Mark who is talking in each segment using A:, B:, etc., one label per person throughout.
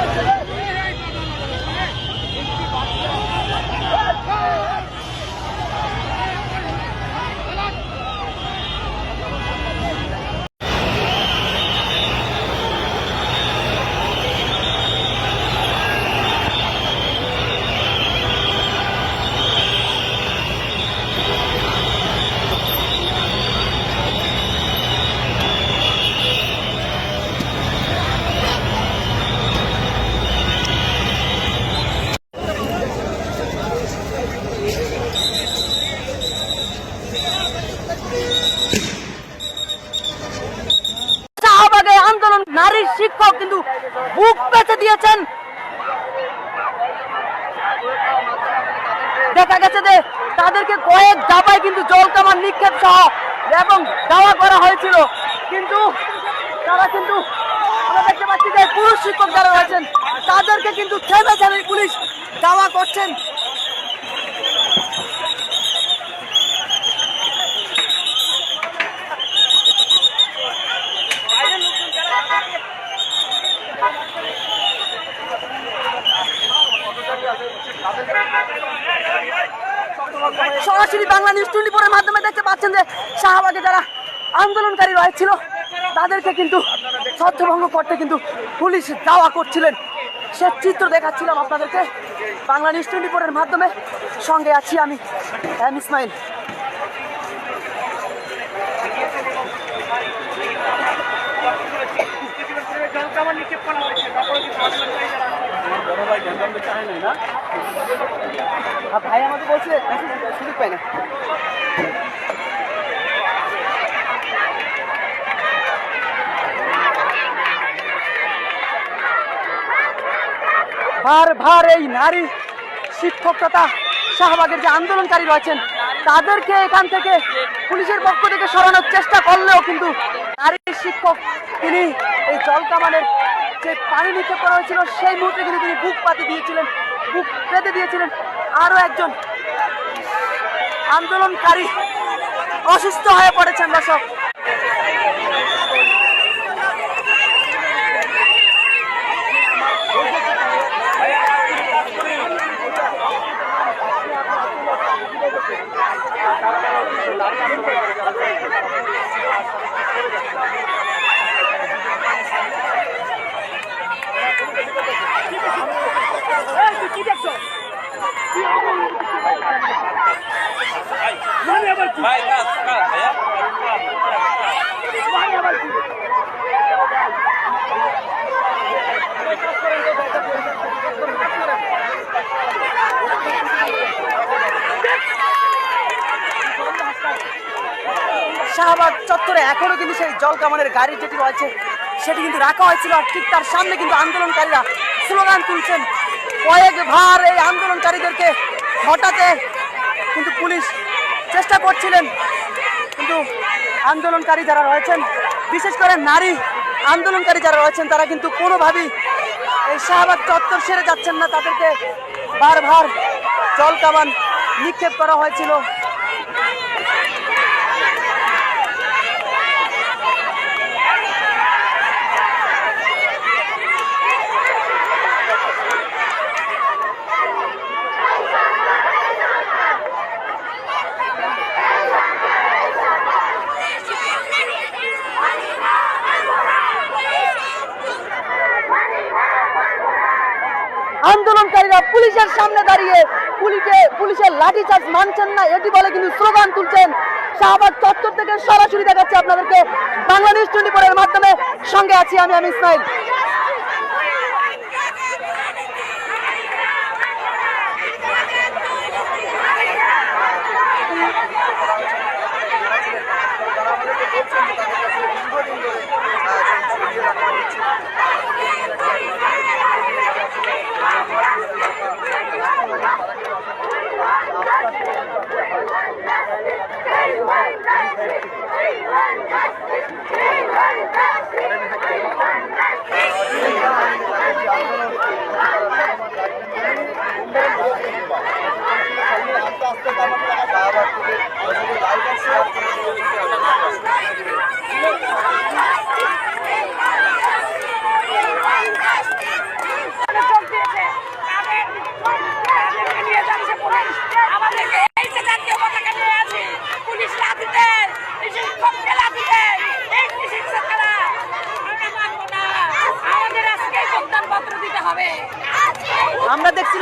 A: শাহবাগে শিক্ষক কিন্তু বুক পেতে দিয়েছেন। দেখা গেছে যে তাদেরকে কয়েক দাবায় কিন্তু জল কামান নিক্ষেপ সহ এবং দাওয়া করা হয়েছিল। কিন্তু তারা কিন্তু দেখতে পাচ্ছি যে পুরুষ শিক্ষক যারা রয়েছেন, তাদেরকে কিন্তু থেমে থেমে পুলিশ দাওয়া করছেন। সরাসরি বাংলা নিউজ টোয়েন্টি ফোরের মাধ্যমে দেখতে পাচ্ছেন যে শাহবাগে যারা আন্দোলনকারী রয়েছিল তাদেরকে কিন্তু ছত্রভঙ্গ করতে কিন্তু পুলিশ দাওয়া করছিলেন। সে চিত্র দেখাচ্ছিলাম আপনাদেরকে। বাংলা নিউজ টোয়েন্টি ফোরের মাধ্যমে সঙ্গে আছি আমি এম ইসমাইল। আর ভাই আমাকে বলছে সুযোগ পাই না। এই নারী শিক্ষক তথা শাহবাগের যে আন্দোলনকারী রয়েছেন, তাদেরকে এখান থেকে পুলিশের পক্ষ থেকে সরানোর চেষ্টা করলেও কিন্তু নারী শিক্ষক তিনি এই জলকামানের যে পানি নিক্ষেপ করা হয়েছিল, সেই মুহূর্তে কিন্তু তিনি বুক পাতে দিয়েছিলেন। বুক পেতে দিয়েছিলেন আরও একজন। আন্দোলনকারী অসুস্থ হয়ে পড়েছেন দর্শক। শাহবাগ চত্বরে এখনও কিন্তু সেই জল কামানের গাড়ি যেটি রয়েছে, সেটি কিন্তু রাখা হয়েছিল। আর ঠিক তার সামনে কিন্তু আন্দোলনকারীরা স্লোগান তুলছেন। কয়েক ভার এই আন্দোলনকারীদেরকে হঠাতে কিন্তু পুলিশ চেষ্টা করছিলেন, কিন্তু আন্দোলনকারী যারা রয়েছেন, বিশেষ করে নারী আন্দোলনকারী যারা রয়েছেন, তারা কিন্তু কোনোভাবেই এই শাহবাগ চত্বর সেরে যাচ্ছেন না। তাদেরকে বারবার জল কামান নিক্ষেপ করা হয়েছিল। আন্দোলনকারীরা পুলিশের সামনে দাঁড়িয়ে পুলিশে পুলিশের লাঠিচার্জ মানছেন না, এটি বলে কিন্তু স্লোগান তুলছেন। শাহবাগ চত্বর থেকে সরাসরি দেখাচ্ছে আপনাদেরকে। বাংলাদেশ টুয়েন্টি ফোরের মাধ্যমে সঙ্গে আছি আমি আমি ইসমাইল।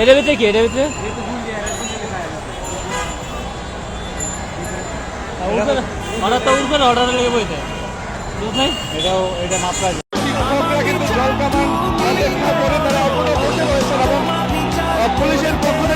B: এটা ভিতরে কি? এটা ভিতরে? অর্ডার তো উঠবে অর্ডার লেগে বইতে বুঝ নাই?
C: পুলিশের পক্ষ